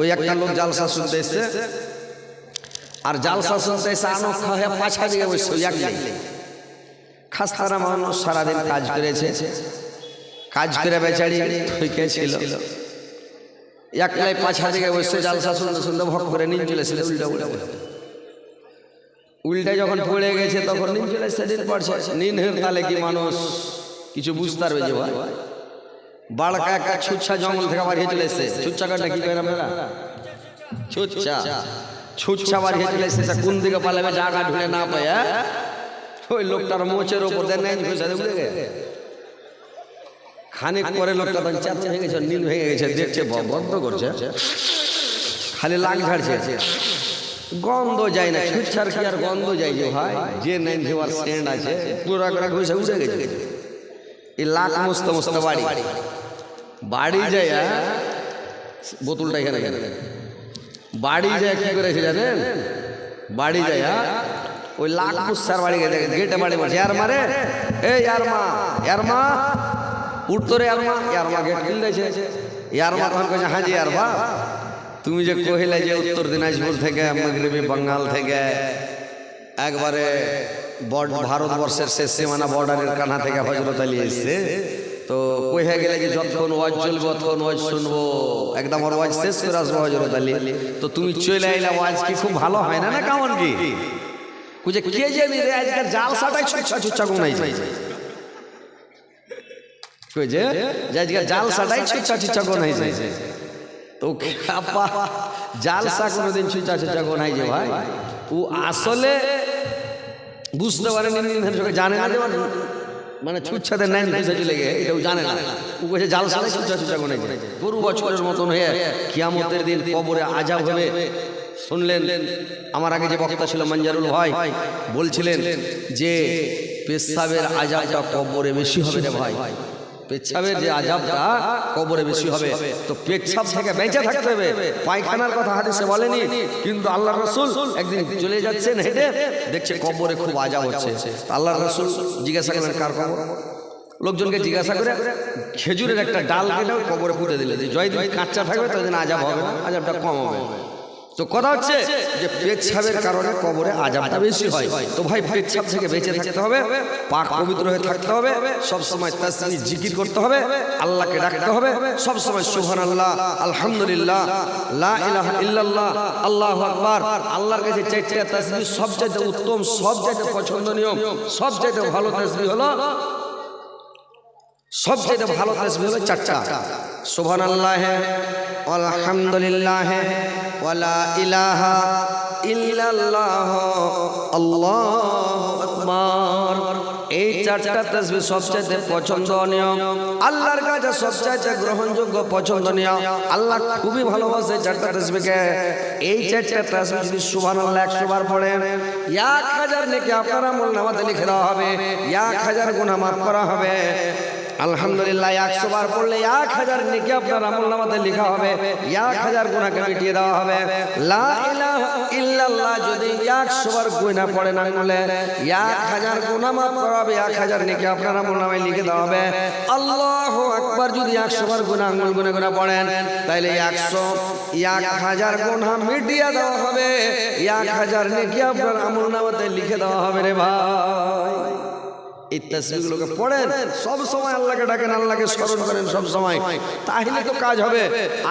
ওই একটা লোক জালসা শুনতে এসছে। আর জালসা শুনতে এসে আনক্ষা হয়ে পাছা বসছে ওই এক। খাস্তারা মানুষ সারাদিন কাজ করেছে। কাজ করে বেচারি ঠইকে ছিল একলাই পাছা দিকে বসে জালসা শুনতে শুনতে ভক করে নিন চলেছিল উল্টা উল্টা। উল্টা যখন পড়ে গেছে, তখন নিন চলে সেদিন পড়ছে। নিন তাহলে কি মানুষ? কিছু বুঝতে পারবে যে ভাই? বাড়কা একটা ছুচ্ছা জঙ্গল থেকে বাড়িয়ে চলে এসছে ছুচ্ছা কাটা কি করেন আপনারা? ছুচ্ছা। ছুচ্ছা। বাড়িয়ে চলে এসছে কোন দিকে পালাবে জায়গা ঢুলে না পায় হ্যাঁ? ওই লোকটার মোচের ওপর দেন নাই ঘুষে উড়ে গেছে খানিক পরে লোকটা তখন চাপে হয়ে গেছে নীল হয়ে গেছে দেখছে বন্ধ করছে। খালি লাগ ঝাড়ছে গন্ধ যায় না। ছুচ্ছার কি আর গন্ধ যায় যে ভাই? যে নাইন দেওয়ার সেন্ট আছে। পুরা করে ঘুষে উঠে গেছে। এই লাখ মস্ত মস্ত বাড়ি। বাড়ি যায়? বোতলটা এখানে এখানে বাড়ি যায় কি করেছে জানেন? বাড়ি যায়? ওই লাখ মুসার বাড়ি গেছে গেটে বাড়ি মারছে আর মারে এই ইয়ার মা ইয়ার মা। উঠতরে ইয়ার মা ইয়ার মা গেট খুলে দিয়েছে। ইয়ার মা তখন কইছে হাজি ইয়ার মা তুমি যে কহিলে যে উত্তর দিনাজপুর থেকে মাগরিবি বাঙ্গাল থেকে একবারে বড ভারতবর্ষের শেষ সীমানা বর্ডারের কানা থেকে হজরত আলী এসছে। তো কইয়া গেলে যে যতক্ষণ ওয়াজ চলবে, ততক্ষণ ওয়াজ শুনব। একদম ওর ওয়াজ শেষ করে আসব হজরত আলী। তো তুমি চলে আইলা, ওয়াজ কি খুব ভালো হয় না না কেমন কি? কুজে কে জানি রে, আজকাল জাল সাটাই ছুচ্ছা ছুচ্ছা যাই কইছে, যে আজকাল জাল সাটাই ছুচ্ছা ছুচ্ছা যাই তো খাপা জালসা কোনোদিন ছুঁচা ছুঁচা কোনাই যে ভাই। ও আসলে বুঝতে পারেনি, জানে না মানে ছুটছাতে নাই বুঝে চলে গে এটাও জানে না। ও কইছে জালসা ছুঁচা ছুঁচা কোনাই যায় গরু বছরের মতন হয়ে কিয়ামতের দিন কবরে আজাব হবে। শুনলেন আমার আগে যে বক্তা ছিল মঞ্জারুল ভাই বলছিলেন যে পেশাবের আজাবটা কবরে বেশি হবে রে ভাই। পেচ্ছাবের যে আজাবটা কবরে বেশি হবে। তো পেচ্ছাব থেকে বেঁচে থাকতে হবে। পায়খানার কথা হাদিসে বলেনি। কিন্তু আল্লাহ রসুল একদিন চলে যাচ্ছেন হেঁটে। দেখছে কবরে খুব আজাব হচ্ছে। আল্লাহ রসুল জিজ্ঞাসা করলেন কার কবর লোকজনকে জিজ্ঞাসা করে খেজুরের একটা ডাল কেটে কবরে পুঁতে দিলে? যে জয় কাঁচা থাকবে ততদিন আজাব হবে না। আজাবটা কম হবে। তো কথা হচ্ছে যে পেচ্ছাবের কারণে কবরে আজাবটা বেশি হয়। তো ভাই পেচ্ছাব থেকে বেঁচে থাকতে হবে, পাক পবিত্র হয়ে থাকতে হবে, সব সময় তাসবিহ, জিকির করতে হবে, আল্লাহকে ডাকতে হবে, সব সময় সুবহানাল্লাহ, আলহামদুলিল্লাহ, লা ইলাহা ইল্লাল্লাহ, আল্লাহু আকবার, আল্লাহর কাছে চারটা তাসবিহ সবচেয়ে উত্তম সবচেয়ে পছন্দনীয় সবচেয়ে ভালো তাসবিহ হলো সবচেয়ে ভালো তাসবিহ হলো চারটা সুবহানাল্লাহ আলহামদুলিল্লাহ ওয়ালা ইলাহা ইল্লাল্লাহ আল্লাহু আকবার। এই চারটা তাসবিহ সবচেয়ে পছন্দনীয়। আল্লাহর কাছে সবচেয়ে গ্রহণযোগ্য পছন্দনীয়। আল্লাহ খুবই ভালোবাসে চারটা তাসবিহকে এই চারটা তাসবিহ যদি সুবহানাল্লাহ 100 বার পড়েন এক হাজার নেকি আপনার আমল নামাতে লিখে দেওয়া হবে এক হাজার গুনাহ মাফ করা হবে। আলহামদুলিল্লাহ একশো বার পড়লে এক হাজার নেকি আপনার আমল নামাতে লেখা হবে। এক হাজার গুণাকে মিটিয়ে দেওয়া হবে। ইল্লাল্লাহ, যদি একশো বার গুণা পড়ে না বলে, এক হাজার গুণা মাফ করা হবে, এক হাজার নেকি আপনার আমল নামায় লিখে দেওয়া হবে। আল্লাহ একবার যদি একশো বার গুণা আঙ্গুল গুনে গুণা পড়েন তাহলে একশো, এক হাজার গুণা মিটিয়ে দেওয়া হবে। এক হাজার নেকি আপনার আমল নামাতে লিখে দেওয়া হবে রে ভাই। এই তসবিগুলোকে পড়েন। সব সময় আল্লাহকে ডাকেন আল্লাহকে স্মরণ করেন সব সময়। তাহলে তো কাজ হবে।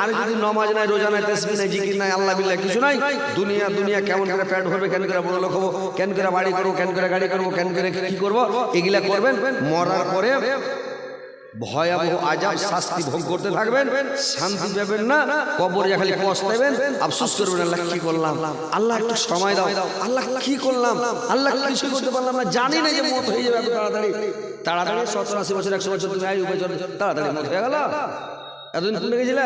আর যদি নমাজ নাই রোজা নাই তসবি নাই জিকির নাই আল্লাহ বিল্লাহ কিছু নাই দুনিয়া দুনিয়া কেমন করে পেট ভরবে কেন করে বড় লোক হব কেন করে বাড়ি করব কেন করে গাড়ি করব কেন করে কি করব এগুলা করবেন। মরার পরে ভয়াবহ আজাব শাস্তি ভোগ করতে থাকবেন শান্তি পাবেন না কবরে খালি পস্তাবেন আফসোস করবেন আল্লাহ কি করলাম? আল্লাহ একটু সময় দাও আল্লাহ কি করলাম? আল্লাহ কিছু করতে পারলাম না? জানি না যে মত হয়ে যাবে এত তাড়াতাড়ি। তাড়াতাড়ি সত্তর আশি বছর একশো বছর তুমি আয়ু বছর তাড়াতাড়ি মত হয়ে গেল? এতদিন শুনে গেছিলে?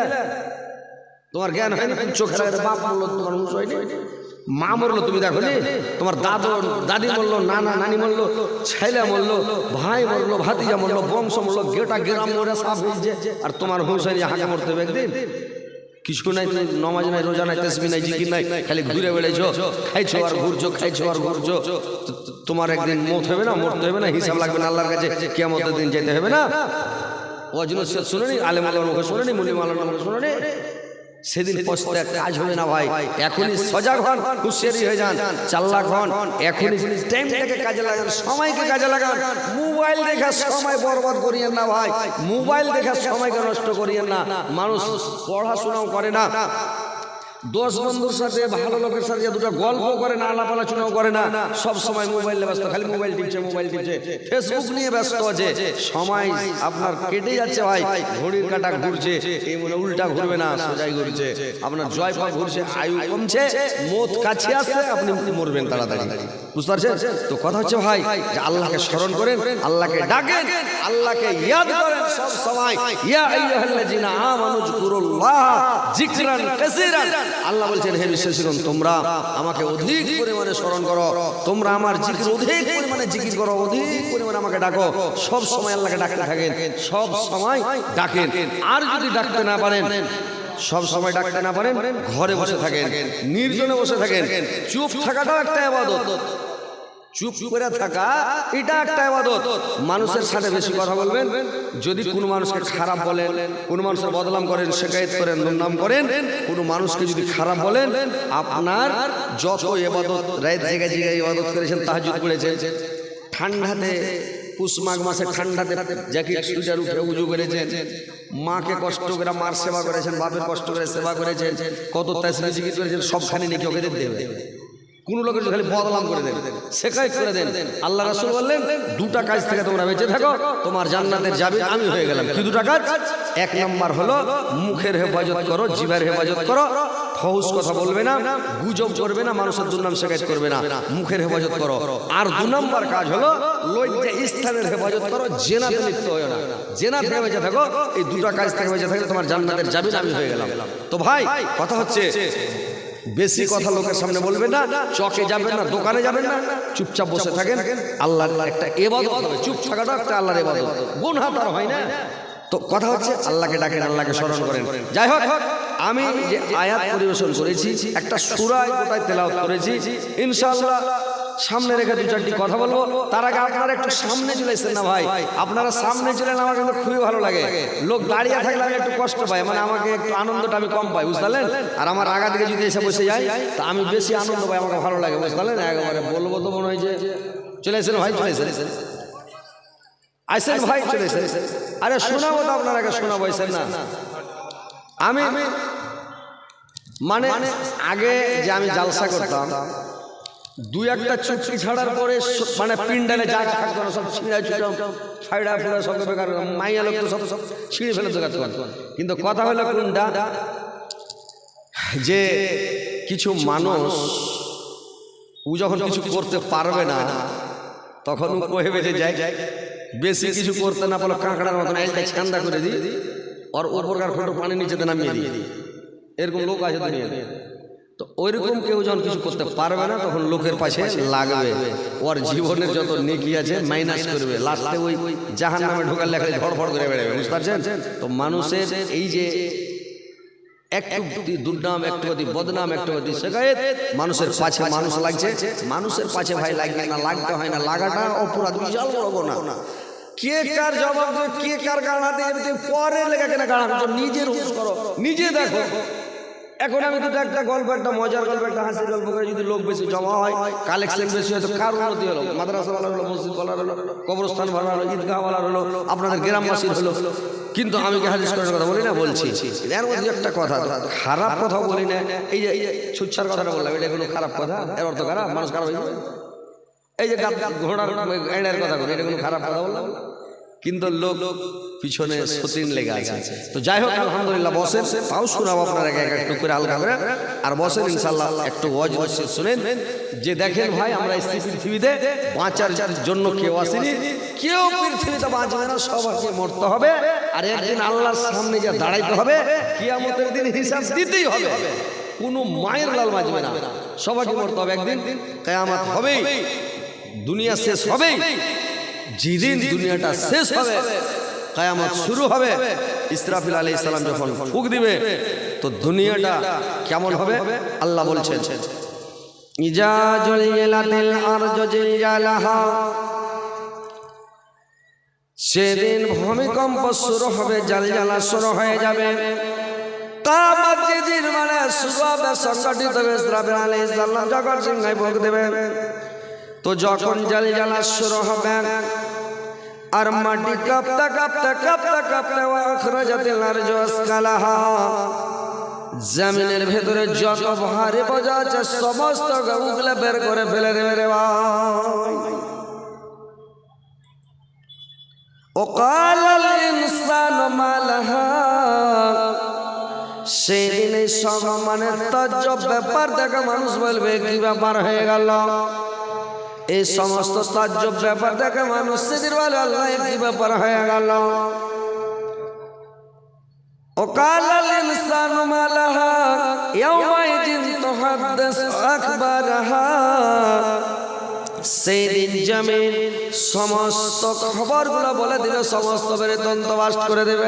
তোমার জ্ঞান হয়নি তুমি চোখের বাপ মরলো তোমার মুখ হয়নি? মা মরলো তুমি দেখো নি তোমার দাদু, দাদি মরলো নানা, নানি মরলো ছেলে মরলো ভাই মরলো ভাতিজা মরলো বংশ মরলো গেটা গ্রাম মরে সাফ হয়েছে আর তোমার হয়নি হাঁকে মরতে হবে একদিন। কিছু নাই, তুমি নমাজ নাই, রোজা নাই, তসবি নাই, জিকির নাই, খালি ঘুরে বেড়াইছো। খাইছো আর ঘুরছো, খাইছো আর ঘুরছো। তোমার একদিন মত হবে না, মরতে হবে না, হিসাব লাগবে না, আল্লাহর কাছে কেমতের দিন যেতে হবে না। ওয়াজ নসিহত শুনেনি, আলেম আল্লাহর মুখে শুনেনি মুলিম আল্লাহর মুখে শুনেনি? সেদিন পস্তে কাজ হবে না ভাই। এখনই সজাগ হন হুঁশিয়ারি হয়ে যান চাল্লাক হন এখনই টাইমটাকে কাজে লাগান সময়কে কাজে লাগান। মোবাইল দেখার সময় বরবাদ করিয়েন না ভাই। মোবাইল দেখার সময়কে নষ্ট করিয়েন না। মানুষ পড়াশোনাও করে না। দোষ বন্ধুর সাথে ভালো লোকের সাথে দুটো গল্প করে না, আলাপ আলোচনাও করে না, সব সময় মোবাইলে ব্যস্ত, খালি মোবাইল টিপছে মোবাইল টিপছে। ফেসবুক নিয়ে ব্যস্ত আছে। সময় আপনার কেটে যাচ্ছে ভাই, ঘড়ির কাটা ঘুরছে, এই মনে উল্টা ঘুরবে না, সোজাই ঘুরছে। আপনার জয় ফল ঘুরছে, আয়ু কমছে মত কাছে আসছে আপনি মরবেন তাড়াতাড়ি। বুঝতে পারছেন? তো কথা হচ্ছে ভাই, যে আল্লাহকে স্মরণ করেন, আল্লাহকে ডাকেন, আল্লাহকে ইয়াদ করেন সব সময়। ইয়া আইয়ুহাল্লাযিনা আমানু যিকুরুল্লাহ যিকরান কাসীরান। আল্লাহ বলছেন, হে বিশ্বাসীগণ তোমরা আমাকে অধিক পরিমাণে স্মরণ করো। তোমরা আমার জিকির অধিক পরিমাণে জিকির করো, অধিক পরিমাণে আমাকে ডাকো। সব সময় আল্লাহকে ডাকতে থাকেন, সব সময় ডাকেন। আর যদি ডাকতে না পারেন, সব সময় ডাকতে না পারেন, ঘরে বসে থাকেন, নির্জনে বসে থাকেন। চুপ থাকাটাও একটা আবাদত। চুপ করে থাকা, এটা একটা আবাদত। মানুষের সাথে বেশি কথা বলবেন। যদি কোনো মানুষকে খারাপ বলেন, কোনো মানুষের বদনাম করেন শেখায়ত করেন, দুর্নাম করেন, কোনো মানুষকে যদি খারাপ বলেন, আপনার যত এবাদত রায় জায়গায় জায়গায় ইবাদত করেছেন তাহাজুদ করেছেন, ঠান্ডাতে পুষ মাঘ মাসে ঠান্ডাতে জ্যাকেট, সুইটার উঠে উজু করেছেন, মাকে কষ্ট করে মার সেবা করেছেন, বাপের কষ্ট করে সেবা করেছেন, কত জিকির করেছেন, সবখানে নাকি ওকে দেবে কোন লোকের খালি বদলাম করে দেন শেখাই করে দেন। আল্লাহ রাসুল বললেন, দুটা কাজ থেকে তোমরা বেঁচে থাকো, তোমার জান্নাতের যাবে আমি হয়ে গেলাম। কি দুটা কাজ? এক নম্বর হলো, মুখের হেফাজত করো, জিভার হেফাজত করো, ফহুস কথা বলবে না, গুজব করবে না, মানুষের দুর্নাম শেখায়ত করবে না, মুখের হেফাজত করো। আর দু নম্বর কাজ হলো, লজ্জা স্থানের হেফাজত করো, জেনাতে লিপ্ত হয় না। জেনা থেকে বেঁচে থাকো, এই দুটা কাজ থেকে বেঁচে থাকলে তোমার জান্নাতের যাবে আমি হয়ে গেলাম। তো ভাই, কথা হচ্ছে বেশি কথা লোকের সামনে বলবে না চকে যাবেন না দোকানে যাবেন না চুপচাপ বসে থাকেন আল্লাহ একটা এবাদত হবে চুপ থাকাটা একটা আল্লাহর এবাদত। গুণ হাতার হয় না। তো কথা হচ্ছে আল্লাহকে ডাকেন আল্লাহকে স্মরণ করেন। যাই হোক আমি যে আয়াত পরিবেশন করেছি একটা সুরায় কোথায় তেলাওত করেছি। ইনশাআল্লাহ সামনে রেখে দু চারটি কথা বলব। তার আগে আপনারা একটু সামনে চলে এসেছেন না ভাই? আপনারা সামনে চলে আমার কিন্তু খুবই ভালো লাগে। লোক দাঁড়িয়ে থাকলে আমি একটু কষ্ট পাই মানে আমাকে একটু আনন্দটা আমি কম পাই, বুঝতে আর আমার আগা দিকে যদি এসে বসে যাই, তা আমি বেশি আনন্দ পাই, আমাকে ভালো লাগে, বুঝতে পারলেন? একেবারে বলব তো মনে হয় যে চলে এসেছেন ভাই, চলে এসেছেন। আইসেন ভাই, চলে এসেছেন। আরে শোনাবো তো আপনার আগে, শোনাবো এসেন না। আমি মানে আগে যে আমি জালসা করতাম দুই একটা চুটকি ছাড়ার পরে মানে পিন্ডালে যা থাকতো না সব ছিঁড়া ছুটাম ফাইডা ফুড়া সব বেকার মাইয়া লোক তো সব সব ছিঁড়ে ফেলে তো কিন্তু কথা হলো কোনটা? যে কিছু মানুষ ও যখন কিছু করতে পারবে না তখন ও কহে বেঁচে যায় বেশি কিছু করতে না পারলে কাঁকড়ার মতন একটা ছান্দা করে দিই আর ওপরকার ফটো পানি নিচেতে নামিয়ে দিই। এরকম লোক আছে দুনিয়াতে। তো ওইরকম কেউ যখন কিছু করতে পারবে না তখন লোকের পাশে লাগবে। ওর জীবনের যত নেকি আছে মাইনাস করবে। লাস্টে ওই জাহান নামে ঢোকার লেখা ধড়ফড় করে বেড়াবে বুঝতে পারছেন? তো মানুষের এই যে একটু দুর্নাম একটু বদনাম একটু শেখায়ত। মানুষের পাছে মানুষ লাগছে। মানুষের পাছে ভাই লাগবে না লাগতে হয় না লাগাটা অপরাধ বিশাল বড় গোনা। কে কার জবাব দেবে কে কার গাড়া দেবে পরে লেগে কেন গাড়া নিজের হুশ করো নিজে দেখো। এখন আমি দুটো একটা গল্প, একটা মজার গল্প, একটা হাসির গল্প করে। যদি লোক বেশি জমা হয় কালেকশন বেশি হয়, তো কার উন্নতি হলো? মাদ্রাসা বলার হলো, মসজিদ বলার হলো, কবরস্থান বলার হলো, ঈদগাহ বলার হলো, আপনাদের গ্রামবাসীর হলো। কিন্তু আমি কি হাদিস করার কথা বলি না? বলছি। এর মধ্যে একটা কথা, খারাপ কথা বলি না। এই যে ছুচ্ছার কথাটা বললাম, এটা কোনো খারাপ কথা? এর অর্থ খারাপ? মানুষ খারাপ হয়ে? এই যে ঘোড়ার এড়ের কথা বলি, এটা কোনো খারাপ কথা বললাম? কিন্তু লোক পিছনে সতীন লেগে আছে। তো যাই হোক, আলহামদুলিল্লাহ, বসেন। তাও শোনাবো আপনারা এক একটু করে আলগা করে আর বসেন ইনশাল্লাহ একটু ওয়াজ শুনেন। যে দেখেন ভাই, আমরা পৃথিবীতে বাঁচার জন্য কেউ আসেনি। কেউ পৃথিবীতে বাঁচবে না, সবাইকে মরতে হবে। আর একদিন আল্লাহর সামনে যা দাঁড়াইতে হবে। কিয়ামতের দিন হিসাব দিতেই হবে। কোনো মায়ের লাল বাঁচবে না। সবাইকে মরতে হবে একদিন। কেয়ামত হবেই। দুনিয়া শেষ হবেই। যেদিন দুনিয়াটা শেষ হবে কায়ামত শুরু হবে। ইসরাফিল আলী ইসলাম যখন ফুক দিবে তো দুনিয়াটা কেমন হবে? আল্লাহ বলছেন ইজা জলিয়ালাতিল আরজু জিলজালাহা সেদিন ভূমিকম্প শুরু হবে জালজালা শুরু হয়ে যাবে। কামত যেদিন মানে শুরু হবে সংগঠিত হবে ইসরাফিল আলাইহিস সালাম যখন সিংহায় ভোগ দেবে তো যখন জালি জ্বালা শুরু হবে আর মাটি কাঁপতে কাঁপতে কাঁপতে কাঁপতে আখরাজাতিল আরজু আসকালাহা জমিনের ভেতরে যত ভারী বোঝা আছে সমস্ত গবুগুলো বের করে ফেলে দেবে রে ভাই وقال الإنسان ما لها সেদিন এই সব মানে তাজ্জব ব্যাপার দেখে মানুষ বলবে কি ব্যাপার হয়ে গেল এই সমস্ত তাজ্জব ব্যাপার দেখে মানুষ সেদিন বলে আল্লাহ এ কি ব্যাপার হয়ে গেল وقال الإنسان ما لها يومئذ تحدث أخبارها সেই দিন জমিন সমস্ত খবরগুলো বলে দিলে সমস্ত বেতন্ত বাস করে দেবে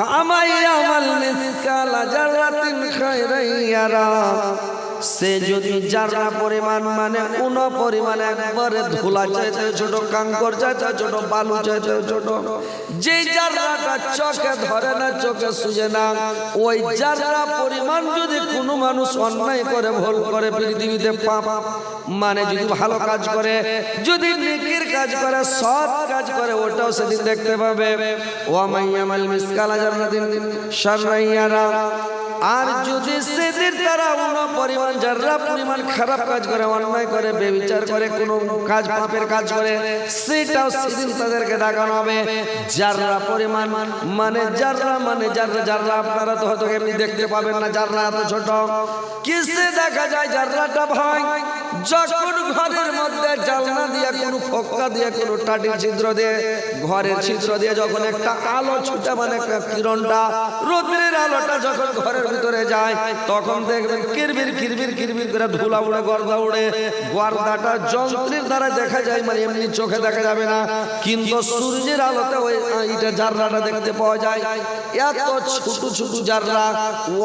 ফামাই আমাল মিসকালা জাররাতিন খায়রান ইয়ারা সে যদি যারা পরিমাণ মানে কোন পরিমাণ একবারে ধুলা চাইতে ছোট, কাঙ্কর চাইতে ছোট, বালু চাইতে ছোট যে যারাটা চোখে ধরে না, চোখে সুজে না, ওই যারা পরিমাণ যদি কোনো মানুষ অন্যায় করে, ভুল করে, পৃথিবীতে পাপ মানে যদি ভালো কাজ করে, যদি নেকির কাজ করে, সৎ কাজ করে, ওটাও সেদিন দেখতে পাবে। ও মাইয়ামাল মিসকালা জান্নাতিন শাররাইয়ারা। আর যদি সেদিন তারা পরিমাণ যারা পরিমাণ খারাপ কাজ করে, অন্যায় করে, বেবিচার করে, কোনো কাজ পাপের কাজ করে, সেটাও সেদিন তাদেরকে দেখানো হবে। যারা পরিমাণ মানে যারা মানে যারা যারা আপনারা তো হয়তো এমনি দেখতে পাবেন না, যারা এত ছোট। কিসে দেখা যায়, যারাটা ভাই যখন ঘরের মধ্যে জালনা দিয়ে, কোনো ফক্কা দিয়ে, কোনো টাটির ছিদ্র দিয়ে, ঘরের ছিদ্র দিয়ে যখন একটা আলো ছুটে মানে একটা কিরণটা, রোদ্রের আলোটা যখন ঘরের ভিতরে যায়, তখন দেখবেন কিরবির কিরবির কিরবির করে ধুলা উড়ে, গর্দা উড়ে, গর্দাটা যন্ত্রের দ্বারা দেখা যায় মানে এমনি চোখে দেখা যাবে না। কিন্তু সূর্যের আলোতে ওই এটা জাররাটা দেখতে পাওয়া যায়। এত ছোট ছোট জাররা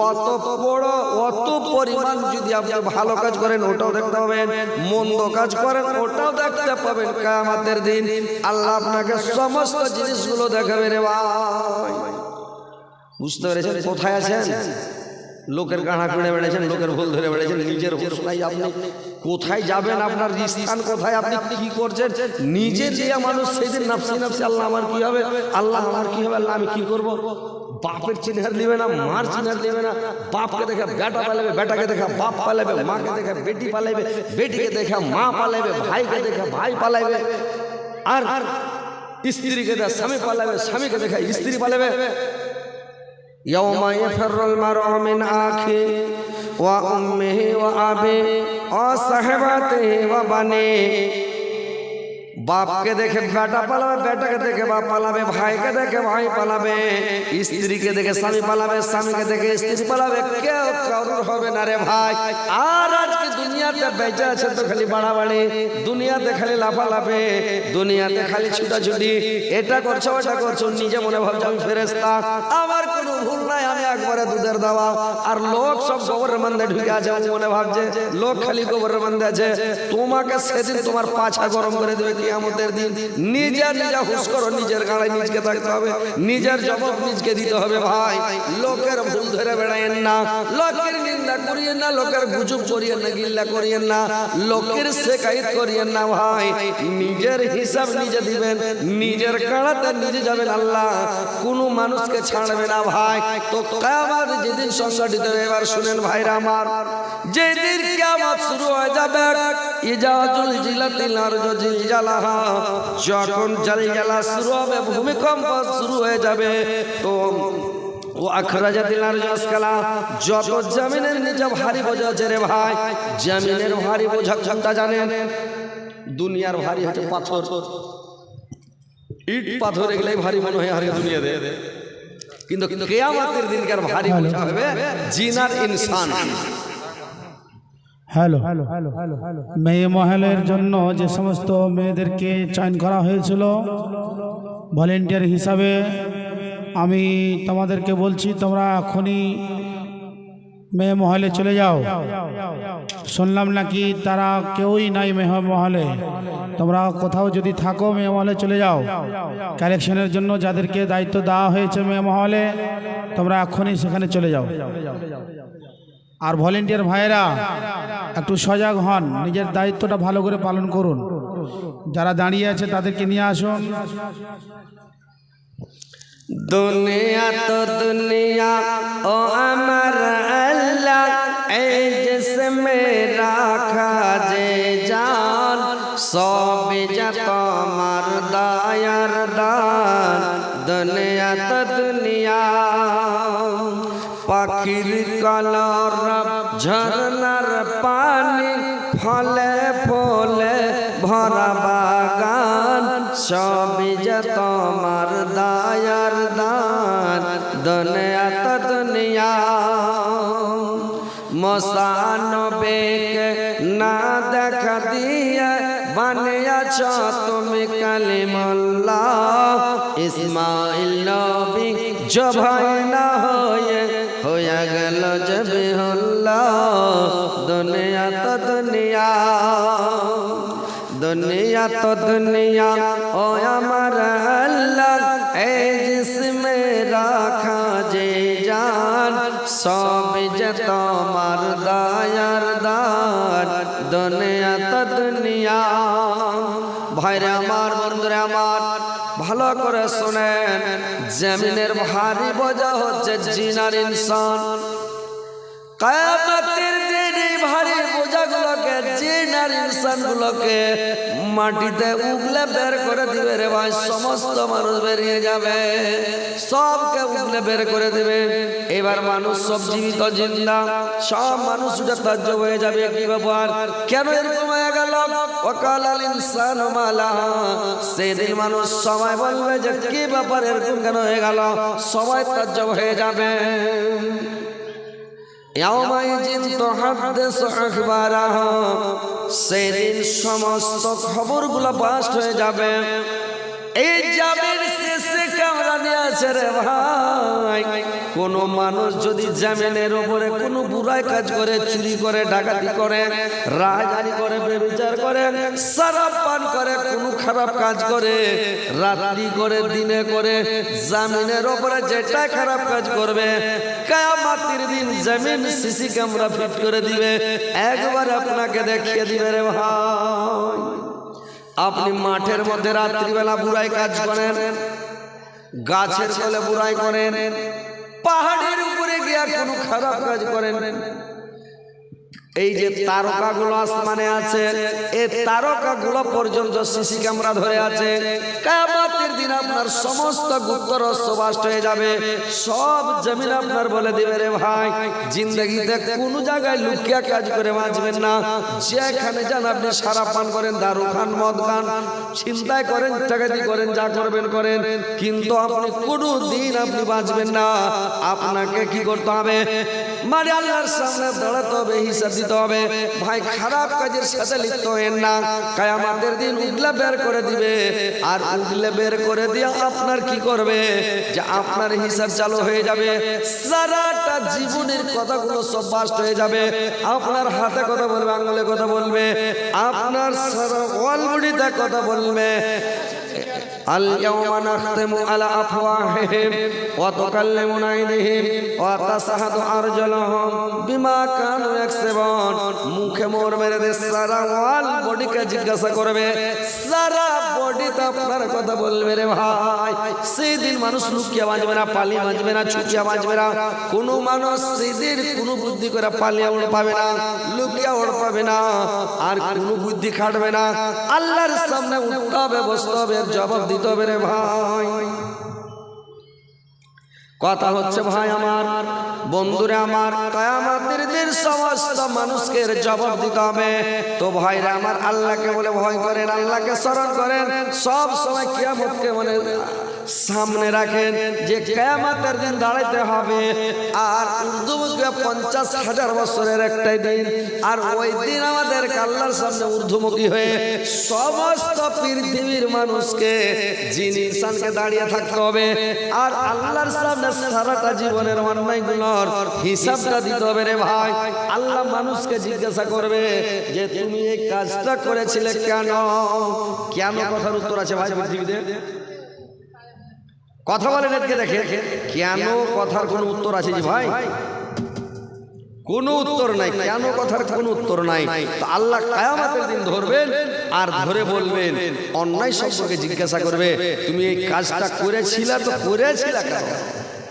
অত বড়, অত পরিমাণ যদি আপনি ভালো কাজ করেন, ওটাও দেখতে পাবেন। মন্দ কাজ করেন, ওটাও দেখতে পাবেন কামাতের দিন। আল্লাহ আপনাকে সমস্ত জিনিসগুলো দেখাবে রে ভাই। বুঝতে পেরেছেন? কোথায় আছেন? লোকের গাঁড়া খুঁড়ে বেড়েছেন, লোকের ভুল ধরে বেড়েছেন, নিজের আপনি। কোথায় যাবেন? আপনার স্থান কোথায়? আপনি কি করছেন? নিজে যে মানুষ, সেদিন নাফসি নাফসি, আল্লাহ আমার কি হবে? আল্লাহ আমার কি হবে? আল্লাহ আমি কি করব? बापर चिन्हर लेवे ना, मार चिन्हर लेवे ना, बाप के देखा बेटा पालेबे बेटा के देखा बाप पालेबे माँ के देखा बेटी पालेबे बेटी के देखा माँ पालेबे भाई के देखा भाई पालेबे और स्त्री के देखा स्वामी पालेबे स्वामी के देखा स्त्री पालेबे यौम यफरुल বাপকে দেখে বেটা পালাবে, বেটাকে দেখে বাপ পালাবে, ভাইকে দেখে ভাই পালাবে, স্ত্রীকে দেখে স্বামী পালাবে, স্বামীকে দেখে স্ত্রী পালাবে, কেউ কারুর হবে না রে ভাই। আর আজকে দুনিয়াতে বেঁচে আছে তো খালি বাড়াবাড়ি, দুনিয়াতে খালি লাফালাফে, দুনিয়াতে খালি ছুটাছুটি, এটা করছ, ওটা করছ, নিজে মনে ভাবছ আমি ফেরেস্তা আমার কোনো ভুল নাই আমি একবারে দুধের দেওয়া। আর লোক সব গোবরের মধ্যে ঢুকে আছে মনে ভাবছে, লোক খালি গোবরের মধ্যে আছে। তোমাকে সেদিন তোমার পাছা গরম করে দেবে কিয়ামতের দিন। নিজের নিজে হুশ করো, নিজের গাড়ায় নিজকে থাকতে হবে। নিজের জবাব নিজকে দিতে হবে ভাই। লোকের ভুল ধরে বেড়াইয়েন না। লোকের নিন্দা করিয়েন না, লোকের গুজব করিয়েন না, গিল্লা করিয়েন না। লোকের শেখায়ত করিয়েন না ভাই। নিজের হিসাব নিজে দিবেন, নিজের কাড়াতে নিজে যাবেন আল্লাহ। কোনো মানুষকে ছাড়বে না ভাই। যেদিন শুনেন ভাইরা আমার, যেদিন কিয়ামত শুরু হয়ে যাবে যখন জালজালা শুরু হবে, ভূমিকম্প শুরু হয়ে যাবে, তো ও আখরাজাতিল আরজ আসকালা, যত জমিনের নিচে ভারী বোঝা আছে রে ভাই, জমিনের ভারী বোঝা কোনটা জানেন? দুনিয়ার ভারী হচ্ছে পাথর। ইট পাথর এগুলাই ভারী মনে হয় আর দুনিয়া দে কিন্তু কেয়ামতের দিনকার ভারী বোঝা হবে? জিনার ইনসান। হ্যালো। মেয়ে মহলের জন্য যে সমস্ত মেয়েদেরকে চয়ন করা হয়েছিল ভলেন্টিয়ার হিসাবে আমি তোমাদেরকে বলছি তোমরা এখনই মেয়ে মহলে চলে যাও। শুনলাম নাকি তারা কেউই নাই মেয়ে মহলে। তোমরা কোথাও যদি থাকো মেয়ে মহলে চলে যাও। কালেকশনের জন্য যাদেরকে দায়িত্ব দেওয়া হয়েছে মেয়ে মহলে, তোমরা এখনই সেখানে চলে যাও। আর ভলেন্টিয়ার ভাইয়েরা, একটু সজাগ হন, নিজের দায়িত্বটা ভালো করে পালন করুন। যারা দাঁড়িয়ে আছে তাদেরকে নিয়ে আসুন। দুনিয়া তো দুনিয়া, ও আমার আল্লাহ, এই জিসমে রাখা যে জান সব যা তোমার দায়ার দান। দুনিয়া তো দুনিয়া, পাখির কলর, ঝরনার পানি, ফলে ফলে ভরা বাগান সবই মসানবেকে না দেখা দিয়ে বানিয়েছ তুমি কালিমল্লাহ ইসমাইল নবী জবাই না হয়ে হয়ে গেল জবে দুনিয়া তো দুনিয়া দুনিয়া তো দুনিয়া ও আমার আল্লাহ এই জিসমে রাখা যে জান সব যে তোমার ভালো করে শোনেন। জমিনের ভারী বোঝা হচ্ছে জিনার ইনসান। কায়ামতের দিন ভারী বোঝাগুলোকে, জিনার ইনসানগুলোকে মাটিতে উগলে বের করে দিবে রে ভাই, সমস্ত মানুষ বেরিয়ে যাবে। সবকে উগলে বের করে দিবে। এবার মানুষ সব জীবিত, জিন্দা। সব মানুষ উঠে হয়ে যাবে, কি ব্যাপার? কেন এরকম হয়ে গেল? অকাল আল ইনসান মালা। সেদিন মানুষ সবাই বলবে যে, কি ব্যাপার এরকম কেন হয়ে গেল? সবাই তাজ্য হয়ে যাবে। সেদিন সমস্ত খবরগুলো বাস্ট হয়ে যাবে। এই যাবে আছে রে ভাই। কোন মানুষ যদি জামিনের উপরে কোনো বুড়াই কাজ করে, চুরি করে, ডাকাতি করে রাজারি করে, বেবিচার করে সারাপ পান করে, কোনো খারাপ কাজ করে, রাত্রি করে, দিনে করে, জামিনের উপরে যেটা খারাপ কাজ করবে, কায়ামাতির দিন জামিন সিসি ক্যামেরা ফিট করে দিবে। একবার আপনাকে দেখিয়ে দিবে রে ভাই। আপনি মাঠের মধ্যে রাত্রিবেলা বুড়াই কাজ করেন গাছের তলে বুড়াই করেন পাহাড়ের উপরে গিয়া কোনো খারাপ কাজ করেন। এই যে তারকাগুলো আসমানে আছে এই তারকাগুলো পর্যন্ত সিসি ক্যামেরা ধরে আছে। কায়ামতের দিন আপনার সমস্ত গুপ্ত রহস্য বাস্ট হয়ে যাবে। সব জমিন আপনার বলে দিবে রে ভাই। জিন্দগিতে কোনো জায়গায় লুকিয়া কাজ করে বাঁচবেন না। যেখানে যান আপনি সারা পান করেন, দারু খান, মদ খান। চিন্তায় করেন টাকাতি করেন, যা করবেন করেন। কিন্তু আপনি কোনো দিন আপনি বাঁচবেন না। আপনাকে কি করতে হবে? মানে আল্লাহর সামনে দাঁড়াতে হবে, হিসাব দিতে হবে। ভাই, খারাপ কাজের সাথে লিপ্ত হয়েন না। কায়ামাতের দিন উগলে বের করে দিবে। আর উগলে বের করে দিয়ে আপনার কি করবে? যে আপনার হিসাব চালু হয়ে যাবে। সারাটা জীবনের কথাগুলো সব বাস্ট হয়ে যাবে। আপনার হাতে কথা বলবে, আঙুলে কথা বলবে। আপনার সারা অলবডিতে কথা বলবে। اليوم نختم على أفواههم وتكلمنا أيديهم وتشهد أرجلهم بما كانوا يكسبون মুখে মোর মেরে দে সারা ওয়াল বডিকে জিজ্ঞাসা করবে সারা বডিতে আপনার মানুষ লুকিয়া বাঁচবে না, পালিয়ে বাঁচবে না, ছুটিয়া বাঁচবে না। কোনো মানুষ সেই দিন কোনো বুদ্ধি করে পালিয়া ওড় পাবে না, লুকিয়া ওড় পাবে না, আর কোনো বুদ্ধি খাটবে না। আল্লাহর সামনে উঠতে হবে, জবাব দিতে হবে রে ভাই। কথা হচ্ছে ভাই আমার। বন্ধুরে আমার, কায়ামাতের দিন সমস্ত মানুষকে জবাব দিতে হবে। তো ভাইরা আমার, আল্লাহকে বলে ভয় করেন, আল্লাহকে স্মরণ করেন। সব সময় কিয়ামতকে মানে সামনে রাখেন যে কেয়ামতের দিন দাঁড়াইতে হবে। আর উর্দুমুখে পঞ্চাশ হাজার বছরের একটাই দিন। আর ওই দিন আমাদের আল্লাহর সামনে ঊর্ধ্বমুখী হয়ে সমস্ত পৃথিবীর মানুষকে, যিনি ইনসানকে দাঁড়িয়ে থাকতে হবে। আর আল্লাহর সামনে সারাটা জীবনের অন্যায়গুলোর হিসাবটা দিতে হবে রে ভাই। আল্লাহ মানুষকে জিজ্ঞাসা করবে যে, তুমি এই কাজটা করেছিলে কেন? কেন কথার উত্তর আছে ভাই পৃথিবীতে? কথা বলেন এদিকে দেখে কেন কথার কোনো উত্তর আছে জি ভাই? কোনো উত্তর নাই। কেন কথার কোনো উত্তর নাই? তো আল্লাহ দিন ধরবেন আর ধরে বলবেন। অন্যায় সম্পর্কে জিজ্ঞাসা করবে, তুমি এই কাজটা করেছিলা তো করেছিলা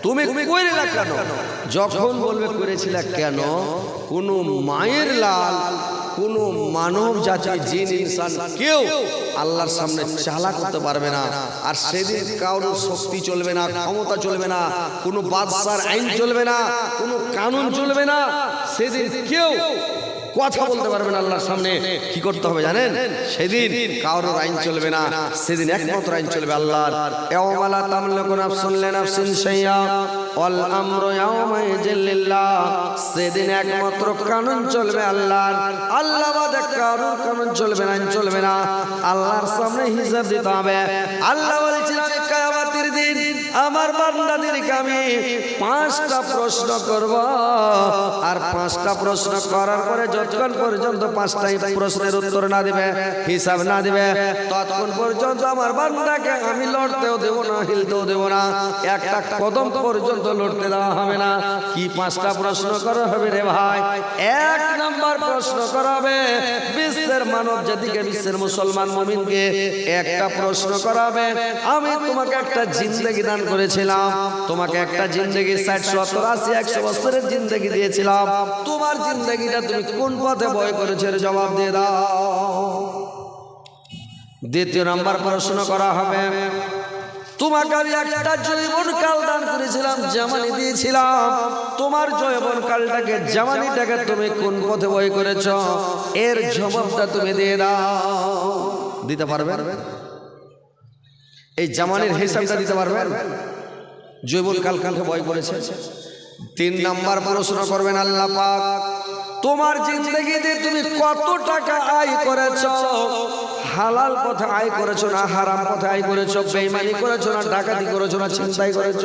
তুমি করেলা কেন? যখন বলবে করেছিলা কেন? কোন? মায়ের লাল কোন মানব জাতির জিন ইনসান কেউ আল্লাহর সামনে চালা করতে পারবে না। আর সেদিন কারোর শক্তি চলবে না ক্ষমতা চলবে না কোনো বাদশার আইন চলবে না কোনো কানুন চলবে না। সেদিন কেউ কথা বলতে পারবে না আল্লাহর সামনে। কি করতে হবে জানেন? সেদিন কারোর আইন চলবে না। সেদিন একমাত্র আইন চলবে আল্লাহর। আমরু সেদিন একমাত্র কানুন চলবে আল্লাহর। আল্লাহ বাদে কারোর কানুন চলবে না আইন চলবে না। আল্লাহর সামনে হিসাব দিতে হবে। আল্লাহ দিন আমার বান্দাদেরকে আমি পাঁচটা প্রশ্ন করব। আর পাঁচটা প্রশ্ন করার পরে যতক্ষণ পর্যন্ত পাঁচটাই প্রশ্নের উত্তর না দিবে, হিসাব না দিবে, ততক্ষণ পর্যন্ত আমার বান্দাকে আমি লড়তেও দেবো না, হিলতেও দেবো না। একটা কদম পর্যন্ত লড়তে দেওয়া হবে না। কি পাঁচটা প্রশ্ন করা হবে রে ভাই? এক নাম্বার প্রশ্ন করা হবে, বিশ্বের মানব জাতিকে, বিশ্বের মুসলমান মমিনকে একটা প্রশ্ন করাবে আমি তোমাকে একটা জিন্দগি দান করেছিলাম, তোমাকে একটা জিন্দগি ষাট, সত্তর, আশি, একশো বছরের জিন্দগি দিয়েছিলাম। তোমার জিন্দগিটা তুমি কোন পথে বয় করেছ জবাব দিয়ে দাও। দ্বিতীয় নাম্বার প্রশ্ন করা হবে, তোমাকে কাল দান করেছিলাম, জামানি দিয়েছিলাম। তোমার তুমি কোন পথে বই করেছ? এর জবাবটা তুমি দিয়ে দাও। দিতে পারবেন এই জামানের হিসাবটা দিতে পারবেন? জৈবন কাল কালকে বয় করেছে। তিন নাম্বার পড়াশোনা করবেন আল্লাহ পাক। তোমার জিন্দগিতে তুমি কত টাকা আয় করেছ? হালাল পথে আয় করেছ না হারাম পথে আয় করেছ? বেইমানি করেছ না ডাকাতি করেছ না চিন্তাই করেছ?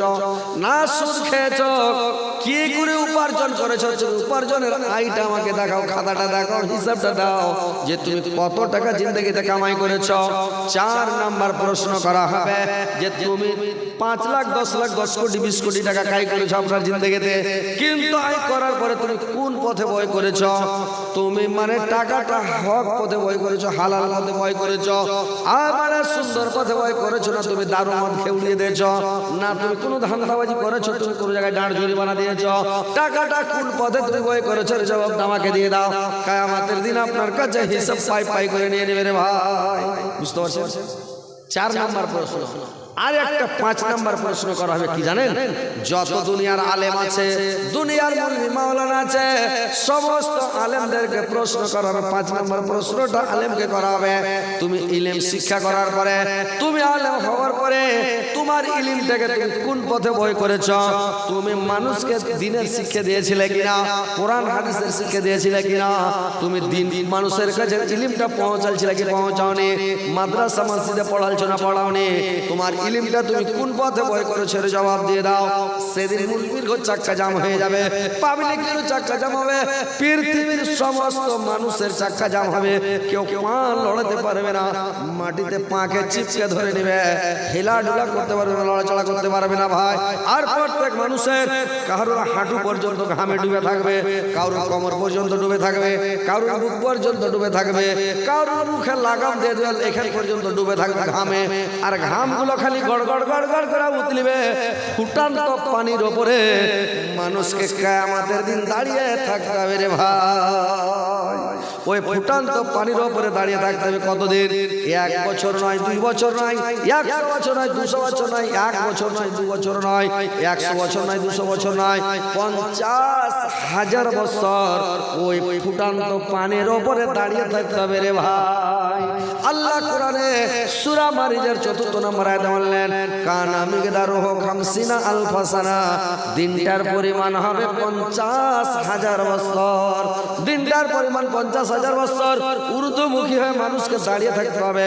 না সুদ খেয়েছো? কি করে উপার্জন করেছ? উপার্জনের আয়টা আমাকে দেখাও, খাতাটা দেখাও, হিসাবটা দাও যে তুমি কত টাকা জিন্দগিতে কামাই করেছ। চার নাম্বার প্রশ্ন করা হবে যে তুমি পাঁচ লাখ, দশ লাখ, দশ কোটি, বিশ কোটি টাকা কাই করেছ আপনার জিন্দগিতে। কিন্তু আয় করার পরে তুমি কোন পথে বয় করেছ? তুমি মানে টাকাটা হক পথে বয় করেছ হালাল পথে বয় করেছ আর মানে সুন্দর পথে বয় করেছ না তুমি দারু মদ খেউলিয়ে দিয়েছ না তুমি কোনো ধান্দাবাজি করেছ তুমি কোনো জায়গায় ডাঁড় জরিমানা দিয়েছ টাকাটা কোন পথে তুমি বয় করেছ এর জবাব আমাকে দিয়ে দাও কায়ামাতের দিন আপনার কাছে হিসাব পাই পাই করে নিয়ে নেবে রে ভাই। বুঝতে পারছেন? চার নাম্বার প্রশ্ন। আর একটা পাঁচ নাম্বার প্রশ্ন করা হবে কি জানেন? যত দুনিয়ার আলেম আছে দুনিয়ার মৌলভী মাওলানা আছে সমস্ত আলেমদেরকে প্রশ্ন করা হবে পাঁচ নাম্বার প্রশ্নটা আলেমকে করা হবে। তুমি ইলেম শিক্ষা করার পরে তুমি আলেম হওয়ার পরে তোমার ইলিমটাকে তুমি কোন পথে বই করেছ? তুমি মানুষকে দিনের শিক্ষা দিয়েছিলে কিনা? কোরআন হাদিসের শিক্ষা দিয়েছিলে কিনা? তুমি দিন দিন মানুষের কাছে ইলিমটা পৌঁছালছিলে কি পৌঁছাওনি? মাদ্রাসা মসজিদে পড়ালছো না পড়াওনি? তোমার ইলিমটা তুমি কোন পথে বই করেছ এর জবাব দিয়ে দাও। সেদিন মুলবির ঘর চাক্কা জাম হয়ে যাবে। পাবলিকের চাক্কা জাম হবে। পৃথিবীর সমস্ত মানুষের চাক্কা জাম হবে। কেউ পা লড়াতে পারবে না। মাটিতে পাকে চিপকে ধরে নেবে। হেলাডুলা করতে পারবে না লড়াচড়া করতে পারবে না ভাই। আর প্রত্যেক মানুষের কারোর হাঁটু পর্যন্ত ঘামে ডুবে থাকবে। কারোর কমর পর্যন্ত ডুবে থাকবে। কারোর বুক পর্যন্ত ডুবে থাকবে। কারোর মুখে লাগাম দিয়ে দেওয়াল এখান পর্যন্ত ডুবে থাকবে। ঘামে আর ঘামগুলো খালি গড় গড় গড় গড় করে উতলিবে। ফুটান্ত পানির ওপরে মানুষকে কায়ামাতের দিন দাঁড়িয়ে থাকতে হবে রে ভাই। ওই ফুটান্ত পানির ওপরে দাঁড়িয়ে থাকতে হবে কতদিন? এক বছর নয়, দুই বছর নয়, একশো বছর নয়, দুশো বছর নয়, এক বছর নয়, দু বছর নয়, একশো বছর নয়, দুশো বছর নয়, পঞ্চাশ হাজার বছর ওই ফুটান্ত পানির ওপরে দাঁড়িয়ে থাকতে হবে রে ভাই। আল্লাহ কোরআনে সূরা মারিজের চতুর্থ নম্বর আয়াতে বললেন, কানা মিগদারুহু খামসিনা আলফাসানা। দিনটার পরিমাণ হবে পঞ্চাশ হাজার বছর। দিনটার পরিমাণ পঞ্চাশ হাজার বছর উর্দুমুখী হয়ে মানুষকে দাঁড়িয়ে থাকতে হবে।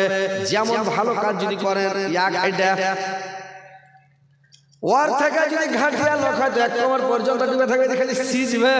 যেমন ভালো কাজ যদি করেন ওর থেকে যদি ঘাটিয়া লোক হয় এক কমর পর্যন্ত ডুবে থাকবে খালি সিজবে